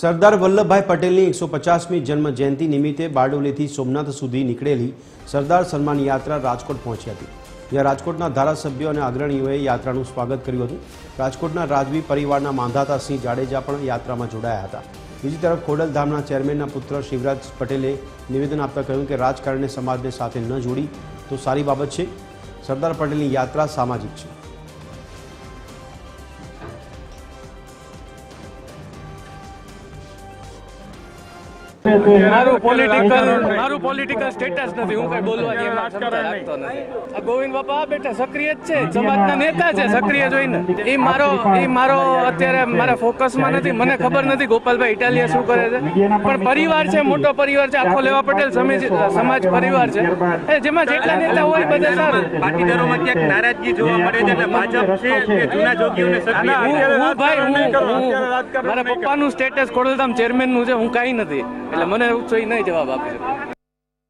સરદાર વલ્લભભાઈ પટેલની એકસો પચાસમી જન્મ જયંતિ નિમિત્તે બારડોલીથી સોમનાથ સુધી નીકળેલી સરદાર સન્માન યાત્રા રાજકોટ પહોંચી હતી. જ્યાં રાજકોટના ધારાસભ્યો અને અગ્રણીઓએ યાત્રાનું સ્વાગત કર્યું હતું. રાજકોટના રાજવી પરિવારના માંધાતા સિંહ જાડેજા પણ યાત્રામાં જોડાયા હતા. બીજી તરફ ખોડલધામના ચેરમેનના પુત્ર શિવરાજ પટેલે નિવેદન આપતા કહ્યું કે રાજકારણને સમાજને સાથે ન જોડી, તો સારી બાબત છે. સરદાર પટેલની યાત્રા સામાજિક છે. મારું પોલિટિકલ મારું પોલિટિકલ સ્ટેટસ નથી હું કઈ બોલવા ક્ષમતા રાખતો નથી. ગોવિંદ બાપા બેટા સક્રિય જ છે સમાજના નેતા છે સક્રિય જોઈને. એ મારો એ મારો અત્યારે મારા ફોકસમાં નથી મને ખબર નથી ગોપાલભાઈ ઇટાલિયા શું કરે છે. પણ પરિવાર છે મોટો પરિવાર છે આખો લેવા પટેલ સમાજ સમાજ પરિવાર છે. એ જેમાં જેટલા નેતા હોય બધા સારું. પાટીદારોમાં ક્યાંક નારાજગી જોવા મળે છે એટલે ભાજપ છે કે જૂના જોગીઓને સક્રિય હું હું ભાઈ હું હું મારા પપ્પાનું સ્ટેટસ ખોડલધામ ચેરમેનનું છે હું કાંઈ નથી. એટલે મને તો નહીં જવાબ આપી